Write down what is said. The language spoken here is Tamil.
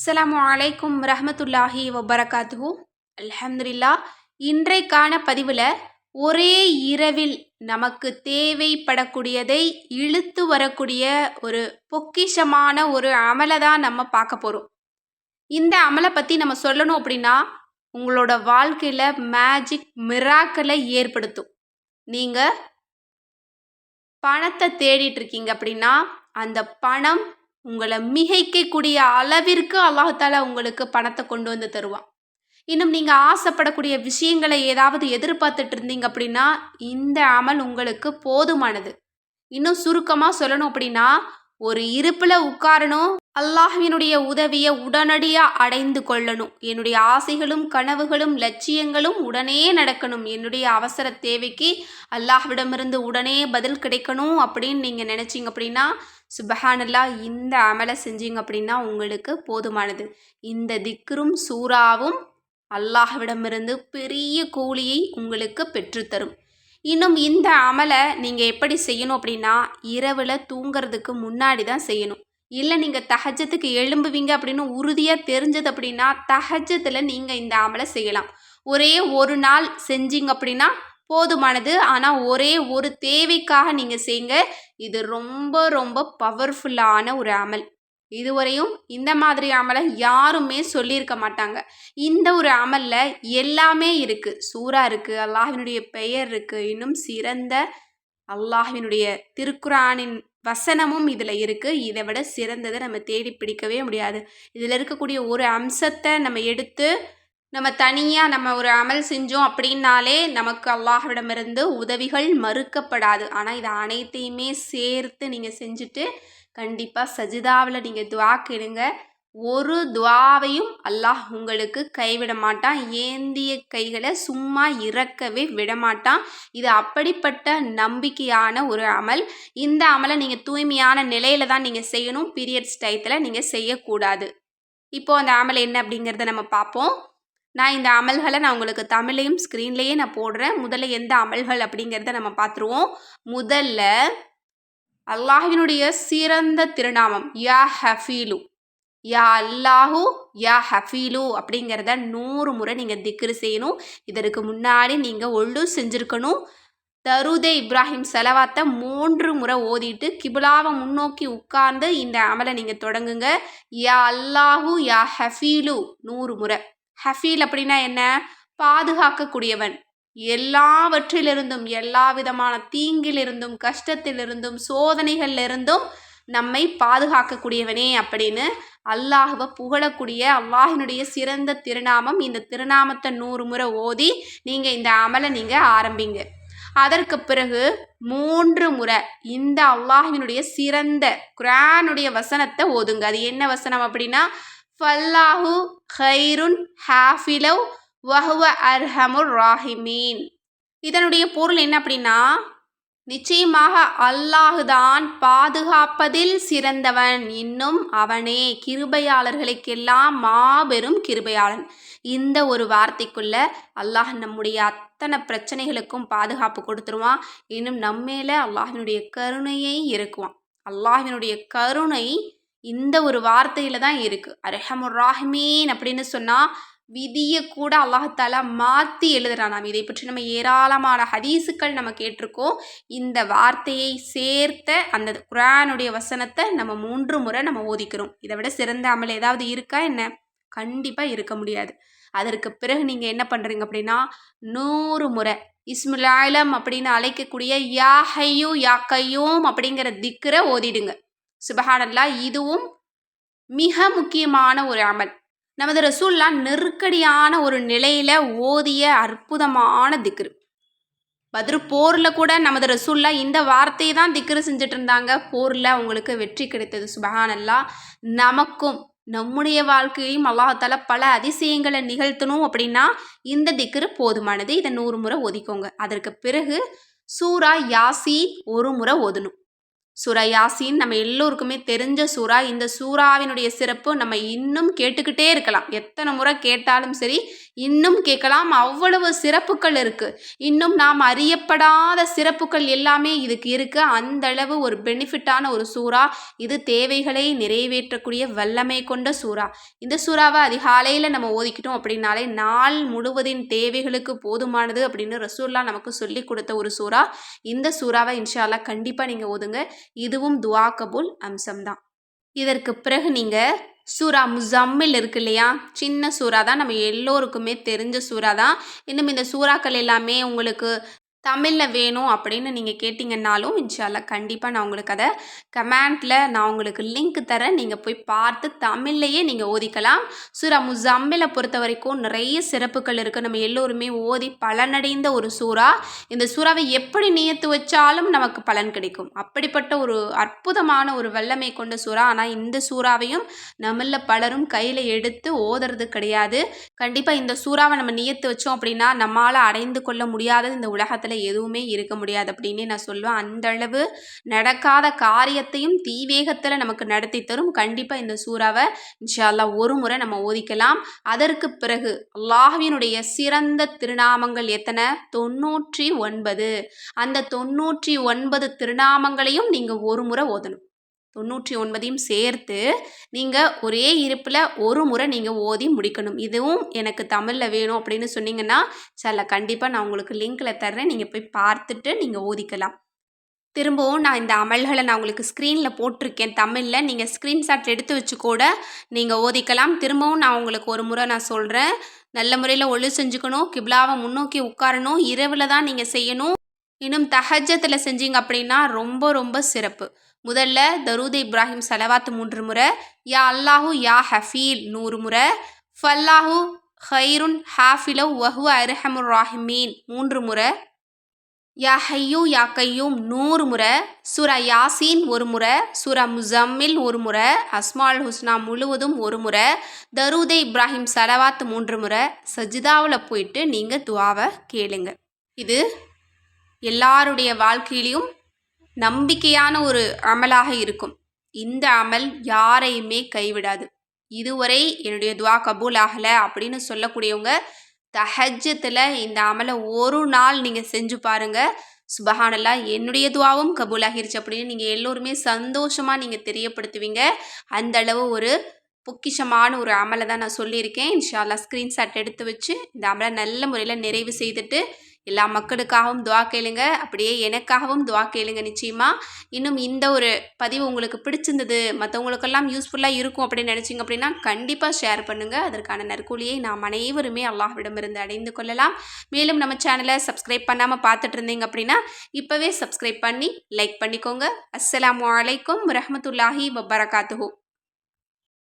அஸ்லாம் வலைக்கும் ரஹமத்துல்லாஹி வபரகாத்து அலமதுல்லா இன்றைக்கான பதிவில் ஒரே இரவில் நமக்கு தேவைப்படக்கூடியதை இழுத்து வரக்கூடிய ஒரு பொக்கிஷமான ஒரு அமலை தான் நம்ம பார்க்க போகிறோம் இந்த அமலை பற்றி நம்ம சொல்லணும் அப்படின்னா உங்களோட வாழ்க்கையில் மேஜிக் மிராக்களை ஏற்படுத்தும். நீங்கள் பணத்தை தேடிட்டு இருக்கீங்க அப்படின்னா அந்த பணம் உங்களை மிகைக்கக்கூடிய அளவிற்கு அல்லாஹால உங்களுக்கு பணத்தை கொண்டு வந்து தருவான். இன்னும் நீங்கள் ஆசைப்படக்கூடிய விஷயங்களை ஏதாவது எதிர்பார்த்துட்டு இருந்தீங்க அப்படின்னா இந்த அமல் உங்களுக்கு போதுமானது. இன்னும் சுருக்கமாக சொல்லணும் அப்படின்னா ஒரு இருப்பில் உட்காரணும். அல்லாஹ்வினுடைய உதவியை உடனடியாக அடைந்து கொள்ளணும். என்னுடைய ஆசைகளும் கனவுகளும் லட்சியங்களும் உடனே நடக்கணும். என்னுடைய அவசர தேவைக்கு அல்லாஹ்விடமிருந்து உடனே பதில் கிடைக்கணும் அப்படின்னு நீங்கள் நினச்சிங்க அப்படின்னா சுபஹானல்லா இந்த அமலை செஞ்சீங்க அப்படின்னா உங்களுக்கு போதுமானது. இந்த திக்ரும் சூறாவும் அல்லாஹ்விடமிருந்து பெரிய கூலியை உங்களுக்கு பெற்றுத்தரும். இன்னும் இந்த அமலை நீங்கள் எப்படி செய்யணும் அப்படின்னா இரவில் தூங்கிறதுக்கு முன்னாடி தான் செய்யணும். இல்லை நீங்கள் தகஜத்துக்கு எழும்புவீங்க அப்படின்னு உறுதியாக தெரிஞ்சது அப்படின்னா தகஜத்தில் நீங்கள் இந்த அமலை செய்யலாம். ஒரே ஒரு நாள் செஞ்சீங்க அப்படின்னா போதுமானது. ஆனால் ஒரே ஒரு தேவைக்காக நீங்கள் செய்யுங்க. இது ரொம்ப ரொம்ப பவர்ஃபுல்லான ஒரு அமல். இதுவரையும் இந்த மாதிரி அமலை யாருமே சொல்லியிருக்க மாட்டாங்க. இந்த ஒரு அமலில் எல்லாமே இருக்குது சூறா இருக்குது அல்லாஹினுடைய பெயர் இருக்குது இன்னும் சிறந்த அல்லாஹினுடைய திருக்குரானின் வசனமும் இதில் இருக்குது இதை விட சிறந்ததை நம்ம தேடி பிடிக்கவே முடியாது. இதில் இருக்கக்கூடிய ஒரு அம்சத்தை நம்ம எடுத்து நம்ம தனியாக நம்ம ஒரு அமல் செஞ்சோம் அப்படின்னாலே நமக்கு அல்லாஹ்விடமிருந்து உதவிகள் மறுக்கப்படாது. ஆனால் இதை அனைத்தையுமே சேர்த்து நீங்கள் செஞ்சுட்டு கண்டிப்பாக சஜிதாவில் நீங்கள் துவா கேளுங்க. ஒரு துவாவையும் அல்லாஹ் உங்களுக்கு கைவிட மாட்டான். ஏந்திய கைகளை சும்மா இறக்கவே விடமாட்டான் இது அப்படிப்பட்ட நம்பிக்கையான ஒரு அமல். இந்த அமலை நீங்கள் தூய்மையான நிலையில தான் நீங்கள் செய்யணும். பீரியட்ஸ் டயத்தில் நீங்கள் செய்யக்கூடாது. இப்போது அந்த அமல் என்ன அப்படிங்கிறத நம்ம பார்ப்போம். நான் இந்த அமல்களை நான் உங்களுக்கு தமிழையும் ஸ்க்ரீன்லேயே நான் போடுறேன். முதல்ல எந்த அமல்கள் அப்படிங்கிறத நம்ம பார்த்துருவோம். முதல்ல அல்லாஹினுடைய சிறந்த திருநாமம் யா ஹஃபீலு. யா அல்லாஹூ யா ஹஃபீலு அப்படிங்கிறத நூறு முறை நீங்கள் திக்ரு செய்யணும். இதற்கு முன்னாடி நீங்கள் ஒழு செஞ்சுருக்கணும். தருதே இப்ராஹிம் செலவாத்தை மூன்று முறை ஓதிட்டு கிபுலாவை முன்னோக்கி உட்கார்ந்து இந்த அமலை நீங்கள் தொடங்குங்க. யா அல்லாஹூ யா ஹஃபீலு நூறு முறை. ஹஃபீல் அப்படின்னா என்ன? பாதுகாக்கக்கூடியவன். எல்லாவற்றிலிருந்தும் எல்லா விதமான தீங்கிலிருந்தும் கஷ்டத்திலிருந்தும் சோதனைகளிலிருந்தும் நம்மை பாதுகாக்கக்கூடியவனே அப்படின்னு அல்லாஹுவை புகழக்கூடிய அல்லாஹினுடைய சிறந்த திருநாமம் இந்த திருநாமத்தை நூறு முறை ஓதி நீங்கள் இந்த அமலை நீங்கள் ஆரம்பிங்க. அதற்கு பிறகு மூன்று முறை இந்த அல்லாஹினுடைய சிறந்த குரானுடைய வசனத்தை ஓதுங்க. அது என்ன வசனம் அப்படின்னா ஃபல்லாஹு ஹைருன் ஹாஃபிலவ் வஹுவ அர்ஹமுர் ராஹிமீன். இதனுடைய பொருள் என்ன அப்படின்னா நிச்சயமாக அல்லாஹுதான் பாதுகாப்பதில் சிறந்தவன். இன்னும் அவனே கிருபையாளர்களுக்கெல்லாம் மாபெரும் கிருபையாளன். இந்த ஒரு வார்த்தைக்குள்ள அல்லாஹ் நம்முடைய அத்தனை பிரச்சனைகளுக்கும் பாதுகாப்பு கொடுத்துருவான். இன்னும் நம்மேல அல்லாஹினுடைய கருணையை இருக்குவான் அல்லாஹினுடைய கருணை இந்த ஒரு வார்த்தையில் தான் இருக்குது அரஹமுர் ராஹ்மீன் அப்படின்னு சொன்னால் விதியை கூட அல்லாஹால மாற்றி எழுதுறான் நாம். இதை பற்றி நம்ம ஏராளமான ஹதீஸுக்கள் நம்ம கேட்டிருக்கோம். இந்த வார்த்தையை சேர்த்த அந்த குரானுடைய வசனத்தை நம்ம மூன்று முறை நம்ம ஓதிக்கிறோம். இதை விட சிறந்த அமல் ஏதாவது இருக்கா என்ன? கண்டிப்பாக இருக்க முடியாது. அதற்கு பிறகு நீங்கள் என்ன பண்ணுறீங்க அப்படின்னா நூறு முறை இஸ்முலாயிலம் அப்படின்னு அழைக்கக்கூடிய யா ஹையூ யா கையூம் அப்படிங்கிற திக்கரை ஓதிடுங்க. சுபஹானல்லா இதுவும் மிக முக்கியமான ஒரு அமல். நமது ரசூல்லா நெருக்கடியான ஒரு நிலையில் ஓதிய அற்புதமான திக்ரு. பதிரு போரில் கூட நமது ரசூல்லா இந்த வார்த்தையை தான் திக்ரு செஞ்சுட்டு இருந்தாங்க போரில் அவங்களுக்கு வெற்றி கிடைத்தது. சுபஹானல்லா. நமக்கும் நம்முடைய வாழ்க்கையும் அல்லாஹால பல அதிசயங்களை நிகழ்த்தணும் அப்படின்னா இந்த திக்ரு போதுமானது. இதை நூறு முறை ஒதிக்கோங்க அதற்கு பிறகு சூரா யாசி ஒரு முறை ஓதணும். சூரா யாசின் நம்ம எல்லோருக்குமே தெரிஞ்ச சூறா இந்த சூறாவினுடைய சிறப்பு நம்ம இன்னும் கேட்டுக்கிட்டே இருக்கலாம். எத்தனை முறை கேட்டாலும் சரி இன்னும் கேட்கலாம். அவ்வளவு சிறப்புகள் இருக்குது இன்னும் நாம் அறியப்படாத சிறப்புகள் எல்லாமே இதுக்கு இருக்குது அந்த அளவு ஒரு பெனிஃபிட்டான ஒரு சூறா. இது தேவைகளை நிறைவேற்றக்கூடிய வல்லமை கொண்ட சூறா. இந்த சூறாவை அதிகாலையில் நம்ம ஓதிக்கிட்டோம் அப்படின்னாலே நாள் முழுவதின் தேவைகளுக்கு போதுமானது அப்படின்னு ரசூல்லா நமக்கு சொல்லி கொடுத்த ஒரு சூறா. இந்த சூறாவை இன்ஷால்லா கண்டிப்பாக நீங்கள் ஓதுங்க. இதுவும் துவா கபூல் அம்சம்தான். இதற்கு பிறகு நீங்கள் சூரா முசம்மில் இருக்கு இல்லையா? சின்ன சூறா தான் நம்ம எல்லோருக்குமே தெரிஞ்ச சூறா தான் இன்னும் இந்த சூறாக்கள் எல்லாமே உங்களுக்கு தமிழில் வேணும் அப்படின்னு நீங்கள் கேட்டிங்கன்னாலும் இன்ஷால்லா கண்டிப்பாக நான் உங்களுக்கு அதை கமெண்ட்டில் நான் உங்களுக்கு லிங்க் தரேன். நீங்கள் போய் பார்த்து தமிழ்லையே நீங்கள் ஓதிக்கலாம். சூரா முசம்மிலை பொறுத்த வரைக்கும் நிறைய சிறப்புகள் இருக்குது நம்ம எல்லோருமே ஓதி பலனடைந்த ஒரு சூறா. இந்த சூறாவை எப்படி நியத்து வச்சாலும் நமக்கு பலன் கிடைக்கும். அப்படிப்பட்ட ஒரு அற்புதமான ஒரு வல்லமை கொண்ட சூறா. ஆனால் இந்த சூறாவையும் நம்மள பலரும் கையில் எடுத்து ஓதுறது கிடையாது. கண்டிப்பாக இந்த சூறாவை நம்ம நியத்து வச்சோம் அப்படின்னா நம்மளால் அடைந்து கொள்ள முடியாதது இந்த உலகத்தில் எதுவுமே இருக்க முடியாது அப்படின்னு நான் சொல்லுவேன். அந்த அளவு நடக்காத காரியத்தையும் தீவேகத்தில் நமக்கு நடத்தி தரும். கண்டிப்பாக இந்த சூறாவை இன்ஷால்லா ஒரு முறை நம்ம ஓதிக்கலாம். அதற்கு பிறகு அல்லாஹ்வினுடைய சிறந்த திருநாமங்கள் எத்தனை? தொண்ணூற்றி ஒன்பது. அந்த தொண்ணூற்றி ஒன்பது திருநாமங்களையும் நீங்கள் ஒரு முறை ஓதணும். தொண்ணூற்றி ஒன்பதையும் சேர்த்து நீங்கள் ஒரே இருப்பில் ஒரு முறை நீங்கள் ஓதி முடிக்கணும். இதுவும் எனக்கு தமிழில் வேணும் அப்படின்னு சொன்னீங்கன்னா சில கண்டிப்பாக நான் உங்களுக்கு லிங்க்கில் தர்றேன். நீங்கள் போய் பார்த்துட்டு நீங்கள் ஓதிக்கலாம். திரும்பவும் நான் இந்த அமல்களை நான் உங்களுக்கு ஸ்க்ரீனில் போட்டிருக்கேன். தமிழில் நீங்கள் ஸ்க்ரீன்ஷாட் எடுத்து வச்சு கூட நீங்கள் ஓதிக்கலாம். திரும்பவும் நான் உங்களுக்கு ஒரு முறை நான் சொல்கிறேன் நல்ல முறையில் ஒழு செஞ்சுக்கணும். கிப்லாவை முன்னோக்கி உட்காரணும். இரவில் தான் நீங்கள் செய்யணும். இன்னும் தஹஜத்தில் செஞ்சீங்க அப்படின்னா ரொம்ப ரொம்ப சிறப்பு. முதல்ல தரூத் இப்ராஹிம் செலவாத்து மூன்று முறை யா அல்லாஹூ யா ஹஃபீல் நூறு முறை ஃபல்லாஹு ஹைருன் ஹாஃபிலவ் வஹு அர்ஹமுர் ராஹிமீன் மூன்று முறை யா ஹையூ யா கையூம் நூறு முறை சூரா யாசீன் ஒரு முறை சூரா முசம்மில் ஒரு முறை அஸ்மால் ஹுஸ்னா முழுவதும் ஒரு முறை தரூதே இப்ராஹிம் சலவாத் மூன்று முறை. சஜிதாவில் போயிட்டு நீங்கள் துவாவை கேளுங்க. இது எல்லாருடைய வாழ்க்கையிலையும் நம்பிக்கையான ஒரு அமலாக இருக்கும். இந்த அமல் யாரையுமே கைவிடாது. இதுவரை என்னுடைய துவா கபூல் ஆகலை அப்படின்னு சொல்லக்கூடியவங்க தஹஜத்தில் இந்த அமலை ஒரு நாள் நீங்கள் செஞ்சு பாருங்கள் சுபஹானல்லா என்னுடைய துவாவும் கபூல் ஆகிருச்சு அப்படின்னு நீங்கள் எல்லோருமே சந்தோஷமாக நீங்கள் தெரியப்படுத்துவீங்க. அந்த அளவு ஒரு பொக்கிஷமான ஒரு அமலை தான் நான் சொல்லியிருக்கேன். இன்ஷால்லா ஸ்க்ரீன்ஷாட் எடுத்து வச்சு இந்த அமலை நல்ல முறையில் நிறைவு செய்துட்டு எல்லா மக்களுக்காகவும் துவா கேளுங்க. அப்படியே எனக்காகவும் துவா கேளுங்க நிச்சயமாக இன்னும் இந்த ஒரு பதிவு உங்களுக்கு பிடிச்சிருந்தது மற்றவங்களுக்கெல்லாம் யூஸ்ஃபுல்லாக இருக்கும் அப்படின்னு நினச்சிங்க அப்படின்னா கண்டிப்பாக ஷேர் பண்ணுங்கள் அதற்கான நற்கூலியை நாம் அனைவருமே அல்லாஹ்விடமிருந்து அடைந்து கொள்ளலாம். மேலும் நம்ம சேனலை சப்ஸ்கிரைப் பண்ணாமல் பார்த்துட்டு இருந்தீங்க அப்படின்னா இப்போவே சப்ஸ்கிரைப் பண்ணி லைக் பண்ணிக்கோங்க. அஸ்ஸலாமு அலைக்கும் வரஹமத்துல்லாஹி வபரகாத்துஹூ.